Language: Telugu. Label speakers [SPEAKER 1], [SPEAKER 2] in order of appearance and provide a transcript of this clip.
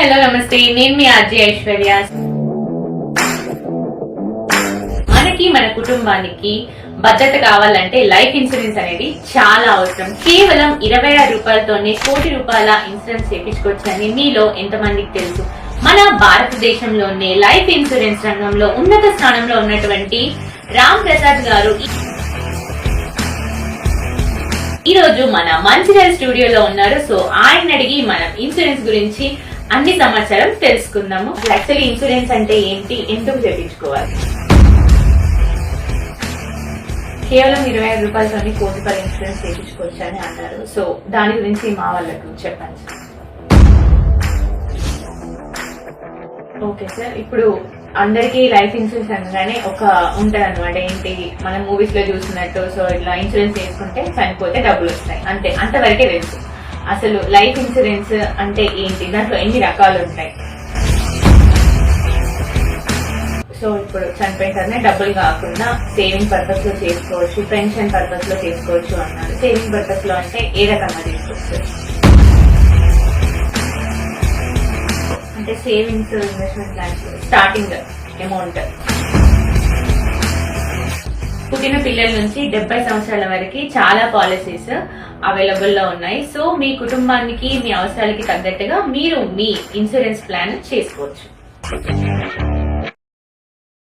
[SPEAKER 1] హలో నమస్తే. నేను మీ ఆర్జే ఐశ్వర్య. మనకి మన కుటుంబానికి భద్రత కావాలంటే లైఫ్ ఇన్సూరెన్స్ అనేది చాలా అవసరం. కేవలం ఇరవై ఆరు రూపాయలతోనే కోటి రూపాయల ఇన్సూరెన్స్ చేపించుకోవచ్చని మీలో ఎంతమందికి తెలుసు? మన భారతదేశంలోనే లైఫ్ ఇన్సూరెన్స్ రంగంలో ఉన్నత స్థానంలో ఉన్నటువంటి రామ్ ప్రసాద్ గారు ఈ- ఈ రోజు మన మంచిర్యాల స్టూడియోలో ఉన్నారు. సో ఆయన అడిగి మనం ఇన్సూరెన్స్ గురించి అన్ని సమాచారం తెలుసుకుందాము. యాక్చువల్లీ ఇన్సూరెన్స్ అంటే ఏంటి? ఎందుకు చేయించుకోవాలి కేవలం ఇరవై ఐదు రూపాయలతోని కోటి రూపాయల ఇన్సూరెన్స్ చేయించుకోవచ్చు అని అన్నారు. సో దాని గురించి మా వాళ్ళకు చెప్పండి. Sir okay sir. ఇప్పుడు అందరికీ లైఫ్ ఇన్సూరెన్స్ అనగానే ఒక ఉంటుంది అనమాట ఏంటి? మనం మూవీస్లో చూసినట్టు సో ఇట్లా ఇన్సూరెన్స్ చేసుకుంటే చనిపోతే డబ్బులు వస్తాయి. అంతే. అంతవరకే తెలుసు. అసలు లైఫ్ ఇన్సూరెన్స్ అంటే ఏంటి? దాంట్లో ఎన్ని రకాలు ఉంటాయి సో ఇప్పుడు చనిపోయిన తర్వాతనే డబ్బులు కాకుండా సేవింగ్ పర్పస్లో చేసుకోవచ్చు పెన్షన్ పర్పస్లో చేసుకోవచ్చు అన్నారు. సేవింగ్ పర్పస్లో అంటే ఏ రకంగా చేసుకోవచ్చు అంటే savings investment plans starting amount పుట్టిన పిల్లల నుంచి డెబ్బై సంవత్సరాల వరకు చాలా పాలసీస్ అవైలబుల్లో ఉన్నాయి. సో మీ కుటుంబానికి మీ అవసరాలకి తగ్గట్టుగా మీరు మీ ఇన్సూరెన్స్ ప్లాన్ చేసుకోవచ్చు.